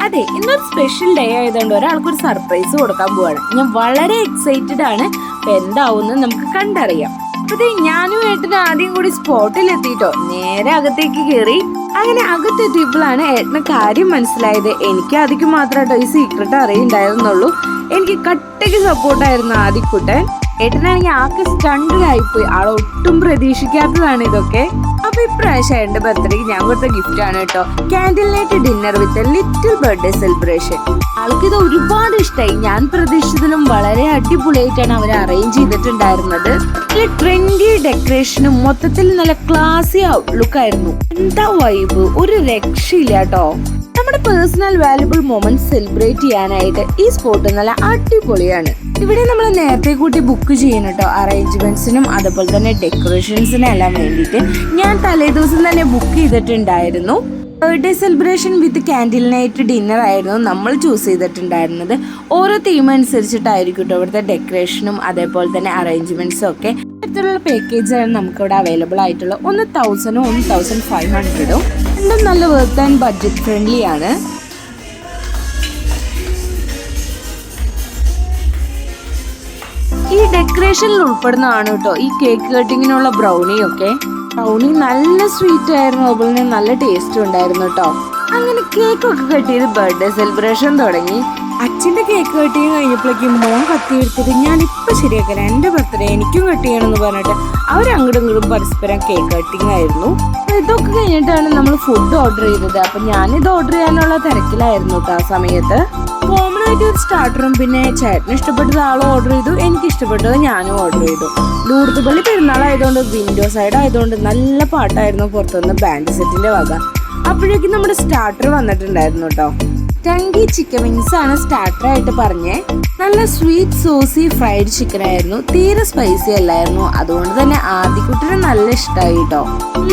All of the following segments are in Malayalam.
അതെ ഇന്നൊരു സ്പെഷ്യൽ ഡേ ആയതുകൊണ്ട് ഒരാൾക്ക് ഒരു സർപ്രൈസ് കൊടുക്കാൻ പോവാണ്. ഞാൻ വളരെ എക്സൈറ്റഡ് ആണ്. അപ്പൊ നമുക്ക് കണ്ടറിയാം. അതെ ഞാനും ഏട്ടനും ആദ്യം കൂടി സ്പോട്ടിൽ എത്തിയിട്ടോ. നേരെ അകത്തേക്ക് കയറി അങ്ങനെ അകത്തെത്തിയപ്പോഴാണ് ഏട്ടന് കാര്യം മനസ്സിലായത്. എനിക്ക് ആദ്യം മാത്രമായിട്ടോ ഈ സീക്രട്ട് അറിയുണ്ടായിരുന്നുള്ളൂ. എനിക്ക് കട്ടയ്ക്ക് സപ്പോർട്ടായിരുന്നു ആദ്യക്കുട്ടൻ ഏട്ടനാണെങ്കിൽ ആകെ സ്റ്റണ്ടിലായിപ്പോയി ആൾ ഒട്ടും പ്രതീക്ഷിക്കാത്തതാണ് ഇതൊക്കെ. അപ്പൊ ഇപ്രാവശ്യം എന്റെ ബർത്ത്ഡേക്ക് ഞാൻ കൊടുത്ത ഗിഫ്റ്റ് ആണ് കേട്ടോ. Candle night dinner with little birthday celebration ആൾക്ക് ഇത് ഒരുപാട് ഇഷ്ടമായി ഞാൻ പ്രതീക്ഷിച്ചതിലും വളരെ അടിപൊളിയായിട്ടാണ് അവർ അറേഞ്ച് ചെയ്തിട്ടുണ്ടായിരുന്നത്. ട്രെൻഡി ഡെക്കറേഷനും മൊത്തത്തിൽ നല്ല ക്ലാസി ലുക്ക് ആയിരുന്നു. എന്താ വൈബ് ഒരു രക്ഷയില്ല കേട്ടോ. നമ്മുടെ പേഴ്സണൽ വാല്യുബിൾ മൊമെന്റ് സെലിബ്രേറ്റ് ചെയ്യാനായിട്ട് ഈ സ്പോട്ട് നല്ല അടിപൊളിയാണ്. ഇവിടെ നമ്മൾ നേരത്തെ കൂട്ടി ബുക്ക് ചെയ്യണം കേട്ടോ അറേഞ്ച്മെന്റ്സിനും അതുപോലെ തന്നെ ഡെക്കറേഷൻസിനും എല്ലാം വേണ്ടിയിട്ട് ഞാൻ തലേദിവസം തന്നെ ബുക്ക് ചെയ്തിട്ടുണ്ടായിരുന്നു. Birthday celebration with candle night dinner ആയിരുന്നു നമ്മൾ ചൂസ് ചെയ്തിട്ടുണ്ടായിരുന്നത്. ഓരോ തീം അനുസരിച്ചിട്ടായിരിക്കും കേട്ടോ ഇവിടുത്തെ ഡെക്കറേഷനും അതേപോലെ തന്നെ അറേഞ്ച്മെന്റ്സും ഒക്കെ. ഇത്തരത്തിലുള്ള പാക്കേജാണ് നമുക്കിവിടെ അവൈലബിൾ ആയിട്ടുള്ളത്. ഒന്ന് തൗസൻഡും ഒന്ന് തൗസൻഡ് ഫൈവ് ഹൺഡ്രഡും രണ്ടും നല്ല വർത്ത് ആൻഡ് ബഡ്ജറ്റ് ഫ്രണ്ട്ലി ആണ്. ഈ ഡെക്കറേഷനിൽ ഉൾപ്പെടുന്നതാണ് കേട്ടോ ഈ കേക്ക് കട്ടിങ്ങിനുള്ള ബ്രൗണി ഒക്കെ. ബ്രൗണി നല്ല സ്വീറ്റ് ആയിരുന്നു അതുപോലെ നല്ല ടേസ്റ്റും ഉണ്ടായിരുന്നു കേട്ടോ. അങ്ങനെ കേക്കൊക്കെ കട്ട് ചെയ്ത് ബർത്ത്ഡേ സെലിബ്രേഷൻ തുടങ്ങി. അച്ഛന്റെ കേക്ക് കട്ട് കഴിഞ്ഞപ്പോഴേക്കും മോൻ കത്തിയെടുത്തത് ഞാൻ ഇപ്പൊ ശരിയാക്കാൻ എന്റെ ബർത്ത്ഡേ എനിക്കും കട്ട് ചെയ്യണമെന്ന് പറഞ്ഞിട്ട് അവരങ്ങോട്ടും ഇങ്ങോട്ടും പരസ്പരം കേക്ക് കട്ടിങ് ആയിരുന്നു. ഇതൊക്കെ കഴിഞ്ഞിട്ടാണ് നമ്മൾ ഫുഡ് ഓർഡർ ചെയ്തത്. അപ്പം ഞാനിത് ഓർഡർ ചെയ്യാനുള്ള തിരക്കിലായിരുന്നു ആ സമയത്ത്. കോമൺ ആയിട്ട് ഒരു സ്റ്റാർട്ടറും പിന്നെ ചേട്ടന് ഇഷ്ടപ്പെട്ടത് ആളും ഓർഡർ ചെയ്തു. എനിക്ക് ഇഷ്ടപ്പെട്ടത് ഞാനും ഓർഡർ ചെയ്തു. ലൂർത്ത് പള്ളി പെരുന്നാളായതുകൊണ്ട് വിൻഡോ സൈഡ് ആയതുകൊണ്ട് നല്ല പാട്ടായിരുന്നു പുറത്തുനിന്ന് ബാൻഡ് സെറ്റിന്റെ വക. അപ്പോഴേക്കും നമ്മുടെ സ്റ്റാർട്ടർ വന്നിട്ടുണ്ടായിരുന്നു കേട്ടോ ടങ്കി ചിക്കൻ വിങ്സ് ആണ് സ്റ്റാർട്ടർ ആയിട്ട് പറഞ്ഞേ. നല്ല സ്വീറ്റ് സോസി ഫ്രൈഡ് ചിക്കൻ ആയിരുന്നു. തീരെ സ്പൈസി അല്ലായിരുന്നു. അതുകൊണ്ട് തന്നെ ആദ്യക്കുട്ടിന് നല്ല ഇഷ്ടമായി കേട്ടോ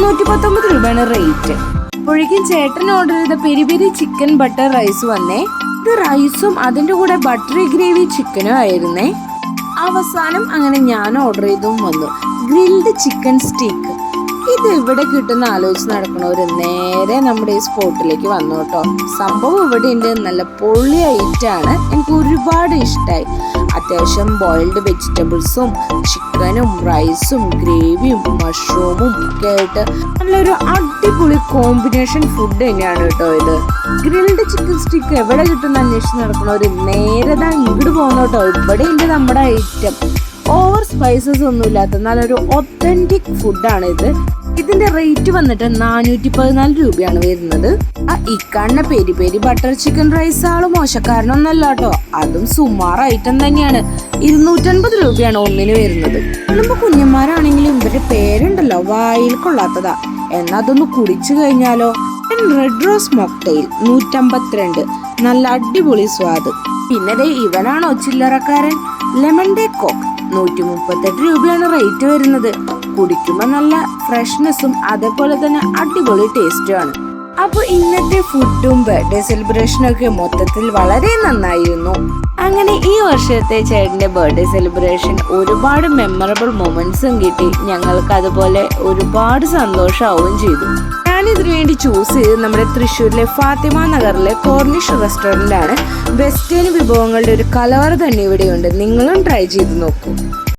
നൂറ്റി പത്തൊമ്പത് രൂപയാണ് റേറ്റ് അപ്പോഴേക്കും ചേട്ടൻ ഓർഡർ ചെയ്ത peri peri chicken butter rice വന്നേ. ഇത് റൈസും അതിന്റെ കൂടെ ബട്ടറി ഗ്രേവി ചിക്കനും ആയിരുന്നേ. അവസാനം അങ്ങനെ ഞാൻ ഓർഡർ ചെയ്തും വന്നു. ഗ്രിൽഡ് ചിക്കൻ സ്റ്റീക്ക് ഇത് ഇവിടെ കിട്ടുന്ന ആലോചിച്ച് നടക്കണവര് നേരെ നമ്മുടെ ഈ സ്പോട്ടിലേക്ക് വന്നു കേട്ടോ. സംഭവം ഇവിടെ ഉണ്ട് നല്ല പൊള്ളി ഐറ്റാണ് എനിക്ക് ഒരുപാട് ഇഷ്ടമായി അത്യാവശ്യം ബോയിൽഡ് വെജിറ്റബിൾസും ചിക്കനും റൈസും ഗ്രേവിയും മഷ്റൂമും ഒക്കെ ആയിട്ട് നല്ലൊരു അടിപൊളി കോമ്പിനേഷൻ ഫുഡ് തന്നെയാണ് കേട്ടോ ഇത്. ഗ്രിൽഡ് ചിക്കൻ സ്റ്റിക്ക് എവിടെ കിട്ടുന്ന അന്വേഷിച്ച് നടക്കണവര് നേരെ ദാ ഇങ്ങോട്ട് പോകുന്നോട്ടോ ഇവിടെ ഉണ്ട് നമ്മുടെ ഐറ്റം സ്പൈസസ് ഒന്നും ഇല്ലാത്ത നല്ലൊരു ഫുഡാണ് ഇത്. ഇതിന്റെ റേറ്റ് വന്നിട്ട് നാനൂറ്റി പതിനാല് രൂപയാണ് വരുന്നത്. ആ ഇക്കണ്ണ peri peri butter chicken rice ആൾ മോശക്കാരനൊന്നല്ല കേട്ടോ. അതും സുമാർ ഐറ്റം തന്നെയാണ്. ഇരുന്നൂറ്റൻപത് രൂപയാണ് ഒന്നിന് വരുന്നത്. കുടുംബ കുഞ്ഞന്മാരാണെങ്കിലും ഇവരുടെ പേരുണ്ടല്ലോ വായിൽ കൊള്ളാത്തതാ. എന്നാ അതൊന്ന് കുടിച്ചു കഴിഞ്ഞാലോ? റെഡ് റോസ് മോക്ടെയിൽ നൂറ്റമ്പത്തിരണ്ട്. നല്ല അടിപൊളി സ്വാദ്. പിന്നെ ഇവനാണോ ചില്ലറക്കാരൻ? ലെമൺ ഡേ കോക്ക് നൂറ്റി മുപ്പത്തെട്ട് രൂപയാണ് റേറ്റ് വരുന്നത്. കുടിക്കുമ്പോൾ നല്ല ഫ്രഷ്നെസ്സും അതേപോലെ തന്നെ അടിപൊളി ടേസ്റ്റുമാണ് അപ്പോൾ ഇന്നത്തെ ഫുഡും ബർത്ത്ഡേ സെലിബ്രേഷനും ഒക്കെ മൊത്തത്തിൽ വളരെ നന്നായിരുന്നു. അങ്ങനെ ഈ വർഷത്തെ ചേട്ടന്റെ ബർത്ത്ഡേ സെലിബ്രേഷൻ ഒരുപാട് മെമ്മറബിൾ മൊമെന്റ്സും കിട്ടി. ഞങ്ങൾക്ക് അതുപോലെ ഒരുപാട് സന്തോഷമാവുകയും ചെയ്തു. ഞാനിതിനു വേണ്ടി ചൂസ് ചെയ്ത് നമ്മുടെ തൃശ്ശൂരിലെ ഫാത്തിമ നഗറിലെ കോർണിഷ് റെസ്റ്റോറന്റ് ആണ് വെസ്റ്റേൺ വിഭവങ്ങളുടെ ഒരു കലവറ തന്നെ ഇവിടെയുണ്ട്. നിങ്ങളും ട്രൈ ചെയ്ത് നോക്കൂ.